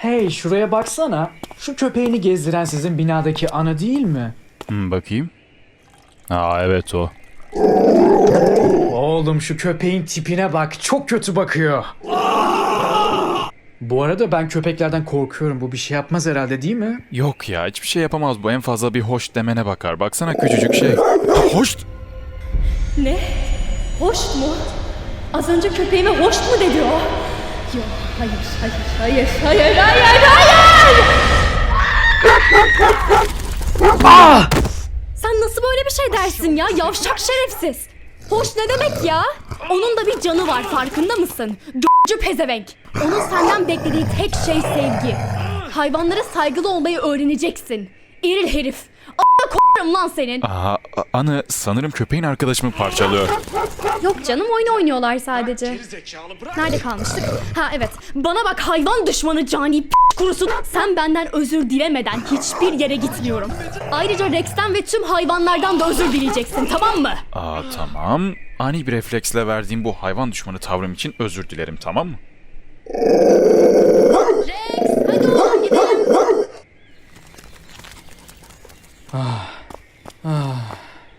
Hey şuraya baksana. Şu köpeğini gezdiren sizin binadaki ana değil mi? Hmm, bakayım. Aa evet o. Oğlum şu köpeğin tipine bak. Çok kötü bakıyor. Bu arada ben köpeklerden korkuyorum. Bu bir şey yapmaz herhalde değil mi? Yok ya hiçbir şey yapamaz bu en fazla bir hoş demene bakar. Baksana küçücük şey. Hoş. Ne? Hoş mu? Az önce köpeğime hoş mu dedi o? Yok, hayır, hayır, hayır, hayır, hayır, hayır! Sen nasıl böyle bir şey dersin ya? Yavşak şerefsiz. Hoş ne demek ya? Onun da bir canı var farkında mısın? Gö**cü pezevenk. Onun senden beklediği tek şey sevgi. Hayvanlara saygılı olmayı öğreneceksin. İril herif. A**a lan senin. Aa anı sanırım köpeğin arkadaşımı parçalıyor. Yok canım oyun oynuyorlar sadece. Nerede kalmıştık? Ha evet. Bana bak hayvan düşmanı cani p- kurusu. Sen benden özür dilemeden hiçbir yere gitmiyorum. Ayrıca Rex'ten ve tüm hayvanlardan da özür dileyeceksin tamam mı? Aa tamam. Ani bir refleksle verdiğim bu hayvan düşmanı tavrım için özür dilerim tamam mı? Rex hadi oğlum gidelim.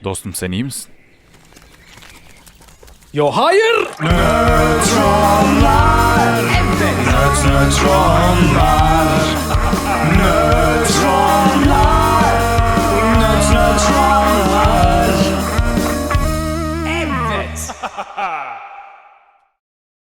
Dostum sen iyi misin? You're higher! Evet. Nöt nötronlar. Nötronlar. Nöt